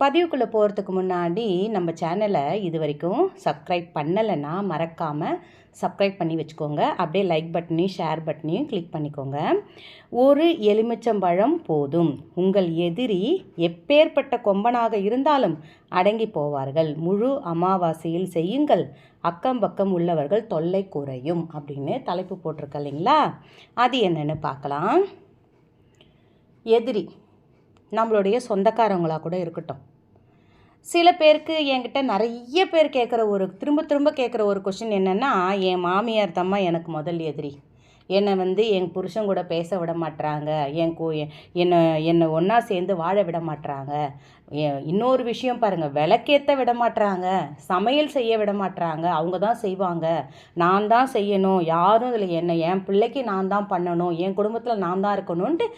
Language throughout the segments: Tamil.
பதிவுக்குள்ளே போகிறதுக்கு முன்னாடி நம்ம சேனலை இது வரைக்கும் சப்ஸ்கிரைப் பண்ணலைன்னா மறக்காமல் சப்ஸ்கிரைப் பண்ணி வச்சுக்கோங்க. அப்படியே லைக் பட்டனையும் ஷேர் பட்டனையும் கிளிக் பண்ணிக்கோங்க. ஒரு எலுமிச்சம்பழம் போதும். உங்கள் எதிரி எப்பேற்பட்ட கொம்பனாக இருந்தாலும் அடங்கி போவார்கள். முழு அமாவாசையில் செய்யுங்கள். அக்கம் பக்கம் உள்ளவர்கள் தொல்லை குறையும் அப்படின்னு தலைப்பு போட்டிருக்க இல்லைங்களா? அது என்னென்னு பார்க்கலாம். எதிரி நம்மளுடைய சொந்தக்காரங்களாக கூட இருக்கட்டும். சில பேருக்கு என்கிட்ட நிறைய பேர் கேட்குற ஒரு திரும்ப திரும்ப கேட்குற ஒரு கொஷின் என்னென்னா என் மாமியார் தம்மா எனக்கு முதல் எதிரி. என்னை வந்து என் புருஷன் கூட பேச விட மாட்டுறாங்க என் கூ என்னை என்னை ஒன்றா சேர்ந்து வாழ விட மாட்டுறாங்க இன்னொரு விஷயம் பாருங்கள் விளக்கேற்ற விட மாட்டுறாங்க சமையல் செய்ய விட மாட்டுறாங்க அவங்க தான் செய்வாங்க. நான் தான் செய்யணும். யாரும் இதில் என்னை என் பிள்ளைக்கு நான் தான் பண்ணணும். என் குடும்பத்தில் நான் தான் இருக்கணும்ன்ட்டு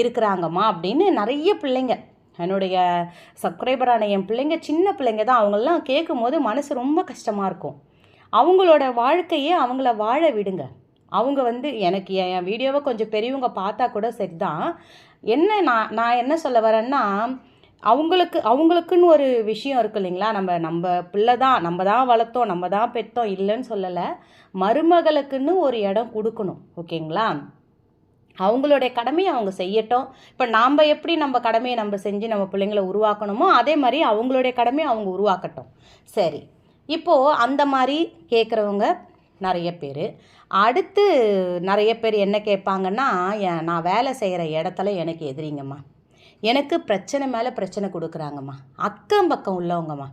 இருக்கிறாங்கம்மா அப்படின்னு நிறைய பிள்ளைங்க என்னுடைய சப்ஸ்கிரைபரான என் பிள்ளைங்க சின்ன பிள்ளைங்க தான் அவங்களெலாம் கேட்கும் போது மனசு ரொம்ப கஷ்டமாக இருக்கும். அவங்களோட வாழ்க்கையே அவங்கள வாழ விடுங்க. அவங்க வந்து எனக்கு என் என் வீடியோவை கொஞ்சம் பெரியவங்க பார்த்தா கூட சரிதான். என்ன நான் நான் என்ன சொல்ல வரேன்னா அவங்களுக்கு அவங்களுக்குன்னு ஒரு விஷயம் இருக்கு இல்லைங்களா? நம்ம நம்ம பிள்ளை தான் நம்ம தான் வளர்த்தோம் நம்ம தான் பெற்றோம் இல்லைன்னு சொல்லலை. மருமகளுக்குன்னு ஒரு இடம் கொடுக்கணும் ஓகேங்களா? அவங்களுடைய கடமையை அவங்க செய்யட்டும். இப்போ நாம் எப்படி நம்ம கடமையை நம்ம செஞ்சு நம்ம பிள்ளைங்கள உருவாக்கணுமோ அதே மாதிரி அவங்களுடைய கடமையை அவங்க உருவாக்கட்டும். சரி. இப்போது அந்த மாதிரி கேட்குறவங்க நிறைய பேர். அடுத்து நிறைய பேர் என்ன கேட்பாங்கன்னா நான் வேலை செய்கிற இடத்துல எனக்கு எதிரிங்கம்மா. எனக்கு பிரச்சனை மேலே பிரச்சனை கொடுக்குறாங்கம்மா. அக்கம் பக்கம் உள்ளவங்கம்மா.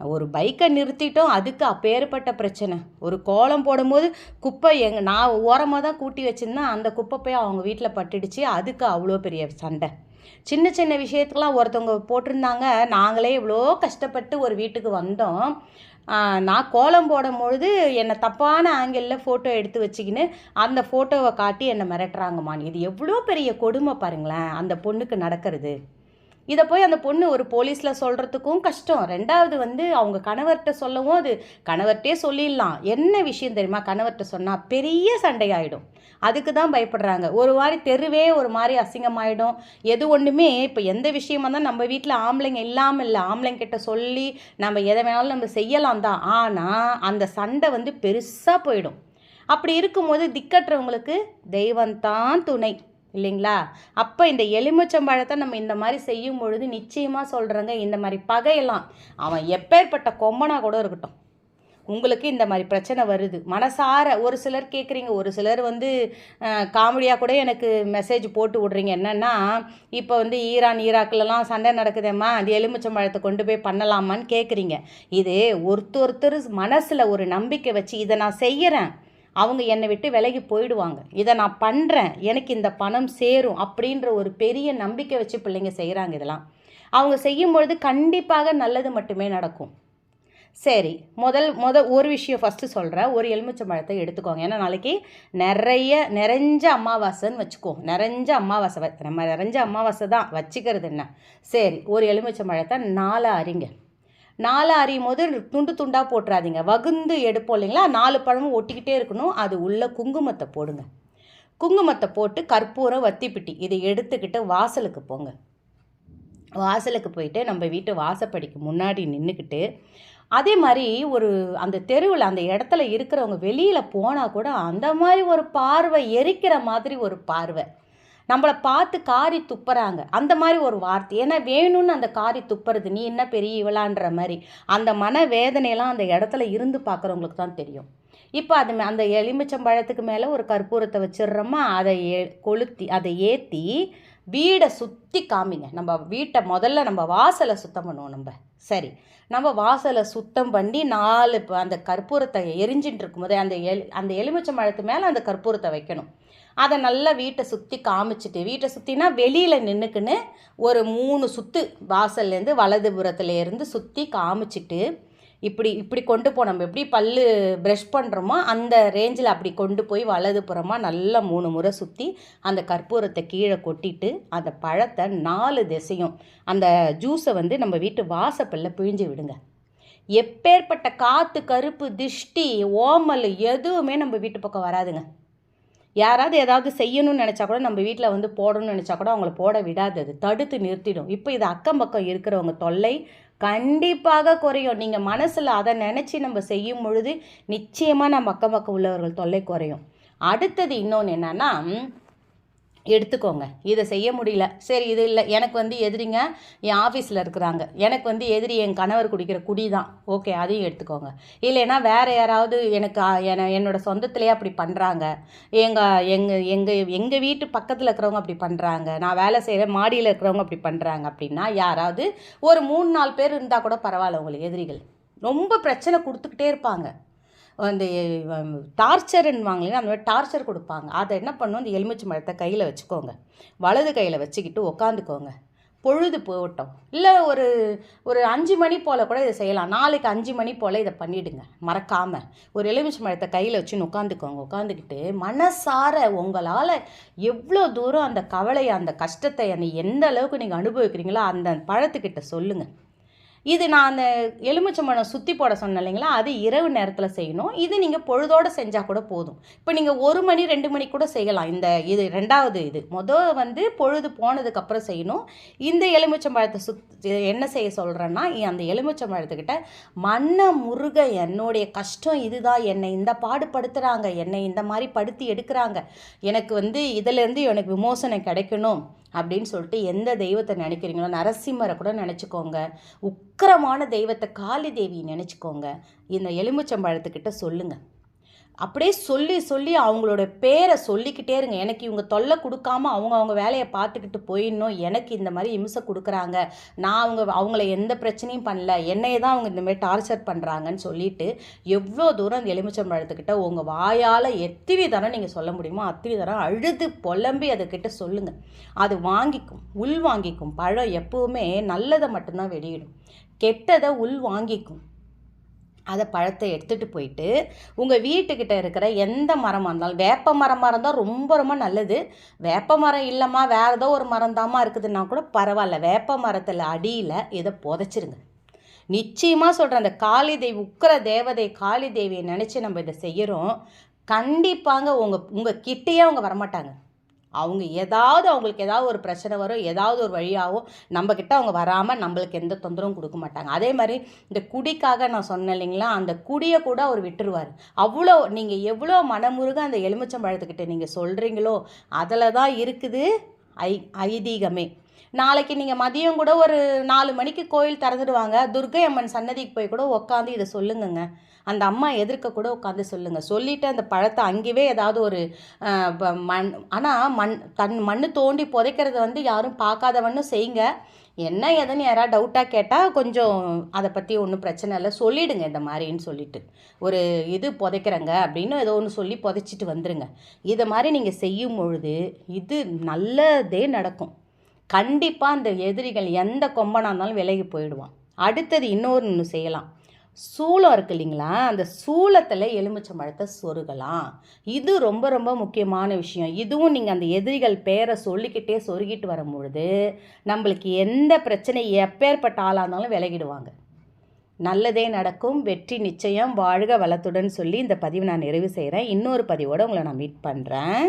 ஒரு பைக்கை நிறுத்திட்டோம் அதுக்கு அப்பேற்பட்ட பிரச்சனை. ஒரு கோலம் போடும்போது குப்பை எங் நான் ஓரமாக தான் கூட்டி வச்சுருந்தேன். அந்த குப்பை போய் அவங்க வீட்டில் பட்டுடுச்சு. அதுக்கு அவ்வளோ பெரிய சண்டை. சின்ன சின்ன விஷயத்துக்கெலாம் ஒருத்தவங்க போட்டிருந்தாங்க. நாங்களே இவ்வளோ கஷ்டப்பட்டு ஒரு வீட்டுக்கு வந்தோம். நான் கோலம் போடும்பொழுது என்னை தப்பான ஆங்கிளில் ஃபோட்டோ எடுத்து வச்சுக்கின்னு அந்த ஃபோட்டோவை காட்டி என்னை மிரட்டுறாங்கம்மா. இது எவ்வளோ பெரிய கொடுமை பாருங்களேன் அந்த பொண்ணுக்கு நடக்கிறது. இதை போய் அந்த பொண்ணு ஒரு போலீஸில் சொல்கிறதுக்கும் கஷ்டம். ரெண்டாவது வந்து அவங்க கணவர்கிட்ட சொல்லவும் அது கணவர்கிட்டே சொல்லிடலாம். என்ன விஷயம் தெரியுமா? கணவர்கிட்ட சொன்னால் பெரிய சண்டையாயிடும். அதுக்கு தான் பயப்படுறாங்க. ஒரு மாதிரி தெருவே ஒரு மாதிரி அசிங்கமாயிடும். எது ஒன்றுமே இப்போ எந்த விஷயமா தான் நம்ம வீட்டில் ஆம்பளைங்க இல்லாமல் இல்லை. ஆம்பளைங்க கிட்ட சொல்லி நம்ம எதை வேணாலும் நம்ம செய்யலாம் தான். ஆனால் அந்த சண்டை வந்து பெருசாக போயிடும். அப்படி இருக்கும்போது திக்கற்றவங்களுக்கு தெய்வம்தான் துணை. இல்லைங்களா? அப்போ இந்த எலுமிச்சம்பழத்தை நம்ம இந்த மாதிரி செய்யும் பொழுது நிச்சயமாக சொல்கிறேங்க இந்த மாதிரி பகையெல்லாம். அவன் எப்பேற்பட்ட கொம்பனாக கூட இருக்கட்டும். உங்களுக்கு இந்த மாதிரி பிரச்சனை வருது. மனசார ஒரு சிலர் கேட்குறீங்க ஒரு சிலர் வந்து காமெடியாக கூட எனக்கு மெசேஜ் போட்டு விட்றீங்க. என்னென்னா இப்போ வந்து ஈரான் ஈராக்லலாம் சண்டை நடக்குதேம்மா அது எலுமிச்சம்பழத்தை கொண்டு போய் பண்ணலாமான்னு கேட்குறீங்க இது ஒருத்தர் ஒருத்தர் மனசில் ஒரு நம்பிக்கை வச்சு இதை நான் செய்கிறேன் அவங்க என்னை விட்டு விலகி போயிடுவாங்க. இதை நான் பண்ணுறேன் எனக்கு இந்த பணம் சேரும் அப்படின்ற ஒரு பெரிய நம்பிக்கை வச்சு பிள்ளைங்க செய்கிறாங்க இதெல்லாம். அவங்க செய்யும் பொழுது கண்டிப்பாக நல்லது மட்டுமே நடக்கும். சரி முதல் முத ஒரு விஷயம் ஃபஸ்ட்டு சொல்கிறேன் ஒரு எலுமிச்சம்பழத்தை எடுத்துக்கோங்க. ஏன்னா நாளைக்கு நிறைய நிறைஞ்ச அமாவாசைன்னு வச்சுக்கோ. நிறைஞ்ச அமாவாசை வ- நம்ம நிறைஞ்ச அமாவாசை தான். வச்சுக்கிறது என்ன? சரி ஒரு எலுமிச்சம்பழத்தை நாலு அரிங்க. நாலு அரியும் போது துண்டு துண்டாக போட்டுறாதீங்க. வகுந்து எடுப்போம் இல்லைங்களா? நாலு பழமும் ஒட்டிக்கிட்டே இருக்கணும். அது உள்ளே குங்குமத்தை போடுங்க. குங்குமத்தை போட்டு கற்பூரம் வத்திப்பிட்டி இதை எடுத்துக்கிட்டு வாசலுக்கு போங்க. வாசலுக்கு போயிட்டு நம்ம வீட்டு வாசப்படிக்கு முன்னாடி நின்றுக்கிட்டு அதே மாதிரி ஒரு அந்த தெருவில் அந்த இடத்துல இருக்கிறவங்க வெளியில் போனால் கூட அந்த மாதிரி ஒரு பார்வை எரிக்கிற மாதிரி ஒரு பார்வை. நம்மளை பார்த்து காரி துப்புறாங்க. அந்த மாதிரி ஒரு வார்த்தை. ஏன்னா வேணும்னு அந்த காரி துப்புறது நீ என்ன பெரிய இவளான்ற மாதிரி. அந்த மன வேதனையெல்லாம் அந்த இடத்துல இருந்து பார்க்குறவங்களுக்கு தான் தெரியும். இப்போ அது மே- அந்த எலுமிச்சம்பழத்துக்கு மேலே ஒரு கற்பூரத்தை வச்சிடுறோமா அதை ஏ கொளுத்தி அதை ஏற்றி வீடை சுற்றி காமிங்க. நம்ம வீட்டை முதல்ல நம்ம வாசலை சுத்தம் பண்ணுவோம் நம்ம. சரி. நம்ம வாசலை சுத்தம் பண்ணி நாலு இப்போ அந்த கற்பூரத்தை எரிஞ்சிட்டு இருக்கும்போது அந்த எல் அந்த எலுமிச்சம்பழத்து மேலே அந்த கற்பூரத்தை வைக்கணும். அதை நல்லா வீட்டை சுற்றி காமிச்சிட்டு வீட்டை சுற்றினா வெளியில் நின்றுக்குன்னு ஒரு மூணு சுற்று வாசல்லேருந்து வலதுபுறத்துலேருந்து சுற்றி காமிச்சிட்டு இப்படி இப்படி கொண்டு போ நம்ம எப்படி பல்லு ப்ரஷ் பண்ணுறோமோ அந்த ரேஞ்சில் அப்படி கொண்டு போய் வலதுபுறமாக நல்லா மூணு முறை சுற்றி அந்த கற்பூரத்தை கீழே கொட்டிட்டு அந்த பழத்தை நாலு திசையும் அந்த ஜூஸை வந்து நம்ம வீட்டு வாசப்பல்ல பிழிஞ்சு விடுங்க. எப்பேற்பட்ட காற்று கருப்பு திஷ்டி ஓமல் எதுவுமே நம்ம வீட்டு பக்கம் வராதுங்க. யாராவது ஏதாவது செய்யணும்னு நினச்சா கூட நம்ம வீட்டில் வந்து போடணும்னு நினச்சா கூட அவங்கள போட விடாது. அது தடுத்து நிறுத்திடும். இப்போ இது அக்கம் பக்கம் இருக்கிறவங்க தொல்லை கண்டிப்பாக குறையும். நீங்கள் மனசில் அதை நினச்சி நம்ம செய்யும் பொழுது நிச்சயமாக நம்ம அக்கம் பக்கம் உள்ளவர்கள் தொல்லை குறையும். அடுத்தது இன்னொன்று என்னென்னா எடுத்துக்கோங்க. இதை செய்ய முடியல. சரி இது இல்லை. எனக்கு வந்து எதிரிங்க என் ஆஃபீஸில் இருக்கிறாங்க. எனக்கு வந்து எதிரி என் கணவர் குடிக்கிற குடி தான். ஓகே அதையும் எடுத்துக்கோங்க. இல்லைன்னா வேறு யாராவது எனக்கு என என்னோட சொந்தத்திலே அப்படி பண்ணுறாங்க எங்கள் எங்கள் எங்கள் எங்கள் வீட்டு பக்கத்தில் இருக்கிறவங்க அப்படி பண்ணுறாங்க நான் வேலை செய்கிற மாடியில் இருக்கிறவங்க அப்படி பண்ணுறாங்க அப்படின்னா யாராவது ஒரு மூணு நாலு பேர் இருந்தால் கூட பரவாயில்ல உங்களுக்கு எதிரிகள். ரொம்ப பிரச்சனை கொடுத்துக்கிட்டே இருப்பாங்க. அந்த வாங்கலைன்னா அந்த மாதிரி டார்ச்சர் கொடுப்பாங்க. அதை என்ன பண்ணும்? இந்த எலுமிச்சை மரத்தை கையில் வச்சுக்கோங்க. வலது கையில் வச்சுக்கிட்டு உக்காந்துக்கோங்க. பொழுது போகட்டும். இல்லை ஒரு ஒரு அஞ்சு மணி போல் கூட இதை செய்யலாம். நாளைக்கு அஞ்சு மணி போல் இதை பண்ணிவிடுங்க மறக்காமல் ஒரு எலுமிச்சை மரத்தை கையில் வச்சுன்னு உட்காந்துக்கோங்க உட்காந்துக்கிட்டு மனசார உங்களால் எவ்வளோ தூரம் அந்த கவலையை அந்த கஷ்டத்தை அந்த எந்த அளவுக்கு நீங்கள் அனுபவிக்கிறீங்களோ அந்த பழத்துக்கிட்ட சொல்லுங்கள் இது நான் அந்த எலுமிச்சம்பழம் சுற்றி போட சொன்னேன் இல்லைங்களா? அது இரவு நேரத்தில் செய்யணும். இது நீங்கள் பொழுதோடு செஞ்சால் கூட போதும். இப்போ நீங்கள் ஒரு மணி ரெண்டு மணி கூட செய்யலாம். இந்த இது ரெண்டாவது இது. மொதல் வந்து பொழுது போனதுக்கப்புறம் செய்யணும். இந்த எலுமிச்சம்பழத்தை சுத் என்ன செய்ய சொல்கிறேன்னா அந்த எலுமிச்சம்பழத்துக்கிட்ட மண்ணை முருக என்னுடைய கஷ்டம் இதுதான் என்னை இந்த பாடுபடுத்துகிறாங்க என்னை இந்த மாதிரி படுத்தி எடுக்கிறாங்க. எனக்கு வந்து இதிலேருந்து எனக்கு விமோசனம் கிடைக்கணும். அப்படின்னு சொல்லிட்டு எந்த தெய்வத்தை நினைக்கிறீங்களோ நரசிம்மரை கூட நினச்சிக்கோங்க. உக்கிரமான தெய்வத்தை காளி தேவியை நினச்சிக்கோங்க. இந்த எலுமிச்சம்பழத்துக்கிட்ட சொல்லுங்கள் அப்படியே சொல்லி சொல்லி அவங்களோட பேரை சொல்லிக்கிட்டே இருங்க. எனக்கு இவங்க தொல்லை கொடுக்காம அவங்க அவங்க வேலையை பார்த்துக்கிட்டு போயிடணும். எனக்கு இந்த மாதிரி இம்சை கொடுக்குறாங்க. நான் அவங்க அவங்கள எந்த பிரச்சனையும் பண்ணல. என்னையே தான் அவங்க இந்த மாதிரி டார்ச்சர் பண்ணுறாங்கன்னு சொல்லிட்டு எவ்வளோ தூரம் அந்த எலுமிச்சம்பழத்துக்கிட்ட உங்கள் வாயால் எத்தனை தரம் நீங்கள் சொல்ல முடியுமோ அத்தனை தரம் அழுது புலம்பி அதுக்கிட்ட சொல்லுங்கள் அது வாங்கிக்கும். உள் வாங்கிக்கும். பழம் எப்போவுமே நல்லதை மட்டும்தான் வெளியிடும். கெட்டதை உள் வாங்கிக்கும். அதை பழத்தை எடுத்துகிட்டு போயிட்டு உங்கள் வீட்டுக்கிட்ட இருக்கிற எந்த மரமாக இருந்தாலும் வேப்ப மரமாக இருந்தால் ரொம்ப ரொம்ப நல்லது. வேப்ப மரம் இல்லைம்மா வேறு ஏதோ ஒரு மரம் தாம்மா இருக்குதுன்னா கூட பரவாயில்ல. வேப்ப மரத்தில் அடியில் இதை புதைச்சிருங்க. நிச்சயமாக சொல்கிறேன் அந்த காளி தேவி உக்கிர தேவதை காளி தேவியை நினச்சி நம்ம இதை செய்கிறோம் கண்டிப்பாங்க உங்கள் உங்கள் கிட்டேயே அவங்க வரமாட்டாங்க. அவங்க ஏதாவது அவங்களுக்கு ஏதாவது ஒரு பிரச்சனை வரும் ஏதாவது ஒரு வழியாகவும் நம்மக்கிட்ட அவங்க வராமல் நம்மளுக்கு எந்த தொந்தரவும் கொடுக்க மாட்டாங்க. அதே மாதிரி இந்த குடிக்காக நான் சொன்னேன் இல்லைங்களா அந்த குடியை கூட அவர் விட்டுருவார். அவ்வளோ நீங்கள் எவ்வளோ மனமுருக அந்த எலுமிச்சம்பழத்துக்கிட்ட நீங்கள் சொல்கிறீங்களோ அதில் தான் இருக்குது ஐ ஐதீகமே. நாளைக்கு நீங்கள் மதியம் கூட ஒரு நாலு மணிக்கு கோயில் திறந்துடுவாங்க. துர்கை அம்மன் சன்னதிக்கு போய் கூட உட்காந்து இதை சொல்லுங்கங்க. அந்த அம்மா எதிர்க்க கூட உட்காந்து சொல்லுங்கள் சொல்லிவிட்டு அந்த பழத்தை அங்கேயே ஏதாவது ஒரு ப- மண் ஆனால் மண் தன் மண் தோண்டி புதைக்கிறத வந்து யாரும் பார்க்காதவன்னு செய்யுங்க. என்ன ஏதுன்னு யாராவது டவுட்டாக கேட்டால் கொஞ்சம் அதை பற்றி ஒன்றும் பிரச்சனை இல்லை. சொல்லிடுங்க இந்த மாதிரின்னு சொல்லிட்டு. ஒரு இது புதைக்கிறங்க அப்படின்னு ஏதோ ஒன்று சொல்லி புதைச்சிட்டு வந்துடுங்க இதை மாதிரி நீங்கள் செய்யும் பொழுது இது நல்லதே நடக்கும். கண்டிப்பாக அந்த எதிரிகள் எந்த கொம்பனாக இருந்தாலும் விலகி போயிடுவான். அடுத்தது இன்னொரு ஒன்று செய்யலாம். சூளம் இருக்கு இல்லைங்களா? அந்த சூளத்தில் எலுமிச்சம்பழத்தை சொருகலாம். இது ரொம்ப ரொம்ப முக்கியமான விஷயம். இதுவும் நீங்கள் அந்த எதிரிகள் பேரை சொல்லிக்கிட்டே சொருகிட்டு வரும்பொழுது நம்மளுக்கு எந்த பிரச்சனை எப்பேற்பட்ட ஆளாக இருந்தாலும் விலகிடுவாங்க. நல்லதே நடக்கும். வெற்றி நிச்சயம். வாழ்க வளத்துடன் சொல்லி இந்த பதிவு நான் நிறைவு செய்கிறேன் இன்னொரு பதிவோடு உங்களை நான் மீட் பண்ணுறேன்